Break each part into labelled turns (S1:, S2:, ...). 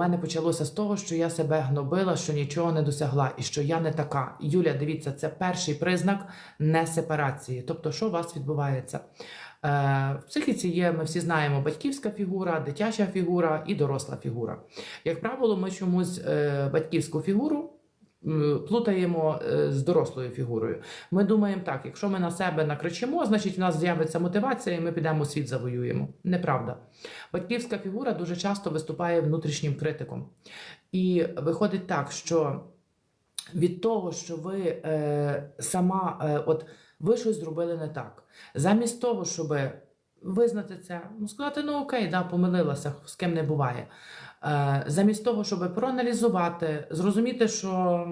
S1: мене почалося з того, що я себе гнобила, що нічого не досягла і що я не така. Юля, дивіться, це перший признак несепарації. Тобто, що у вас відбувається? Е, В психіці є, ми всі знаємо, батьківська фігура, дитяча фігура і доросла фігура. Як правило, ми чомусь е, батьківську фігуру плутаємо е, з дорослою фігурою. Ми думаємо так: якщо ми на себе накричимо, значить в нас з'явиться мотивація, і ми підемо світ завоюємо. Неправда. Батьківська фігура дуже часто виступає внутрішнім критиком. І виходить так, що від того, що ви е, сама, е, от ви щось зробили не так, замість того, щоб визнати це, ну сказати, ну окей, да, помилилася, з ким не буває. Е, замість того, щоб проаналізувати, зрозуміти, що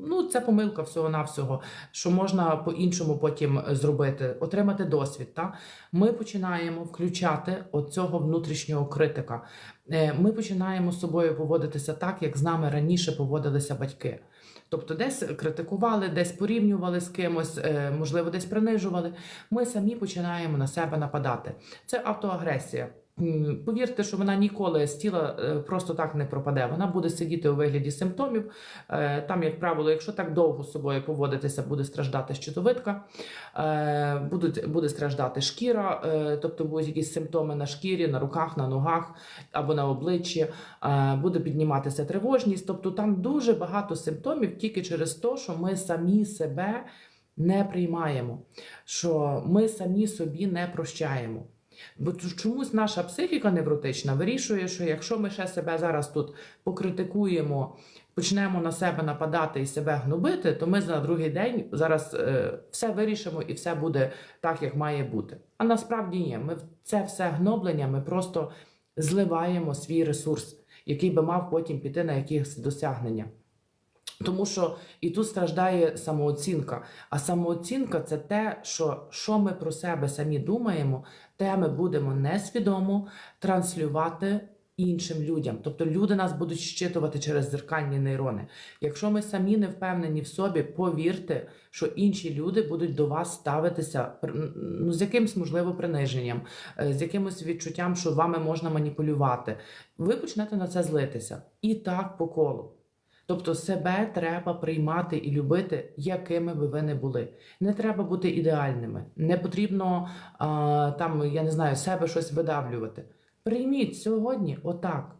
S1: ну, це помилка всього-навсього, що можна по-іншому потім зробити, отримати досвід. Та? Ми починаємо включати оцього внутрішнього критика. Е, Ми починаємо з собою поводитися так, як з нами раніше поводилися батьки. Тобто десь критикували, десь порівнювали з кимось, е, можливо, десь принижували. Ми самі починаємо на себе нападати. Це автоагресія. Повірте, що вона ніколи з тіла е, просто так не пропаде. Вона буде сидіти у вигляді симптомів. Е, Там, як правило, якщо так довго з собою поводитися, буде страждати щитовидка, е, буде страждати шкіра, тобто будуть якісь симптоми на шкірі, на руках, на ногах або на обличчі, буде підніматися тривожність. Тобто там дуже багато симптомів тільки через те, що ми самі себе не приймаємо, що ми самі собі не прощаємо. Бо чомусь наша психіка невротична вирішує, що якщо ми ще себе зараз тут покритикуємо, почнемо на себе нападати і себе гнобити, то ми на другий день зараз е, все вирішимо і все буде так, як має бути. А насправді ні, ми це все гноблення ми просто зливаємо свій ресурс, який би мав потім піти на якісь досягнення. Тому що і тут страждає самооцінка. А самооцінка це те, що, що ми про себе самі думаємо, те ми будемо несвідомо транслювати іншим людям. Тобто люди нас будуть щитувати через зеркальні нейрони. Якщо ми самі не впевнені в собі, повірте, що інші люди будуть до вас ставитися ну, з якимось можливо приниженням, е, з якимось відчуттям, що вами можна маніпулювати. Ви почнете на це злитися. І так по колу. Тобто себе треба приймати і любити, якими би ви не були. Не треба бути ідеальними, не потрібно а, там, я не знаю, себе щось видавлювати. Прийміть сьогодні отак.